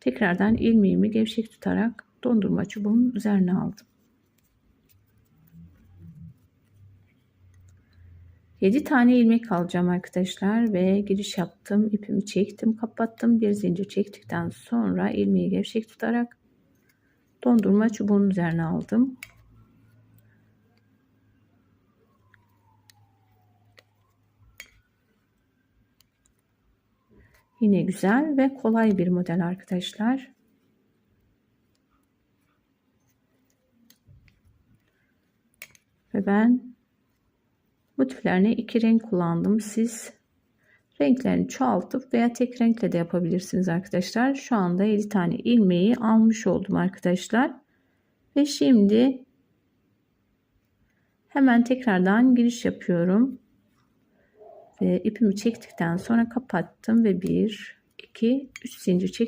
Tekrardan ilmeğimi gevşek tutarak dondurma çubuğunun üzerine aldım. 7 tane ilmek alacağım arkadaşlar ve giriş yaptım. ipimi çektim, kapattım. Bir zincir çektikten sonra ilmeği gevşek tutarak dondurma çubuğunun üzerine aldım. Yine güzel ve kolay bir model arkadaşlar. Ve ben motiflerine iki renk kullandım. Siz renklerini çoğaltıp veya tek renkle de yapabilirsiniz arkadaşlar. Şu anda 7 tane ilmeği almış oldum arkadaşlar. Ve şimdi hemen tekrardan giriş yapıyorum. Ve ipimi çektikten sonra kapattım ve 1 2 3 zincir çektim.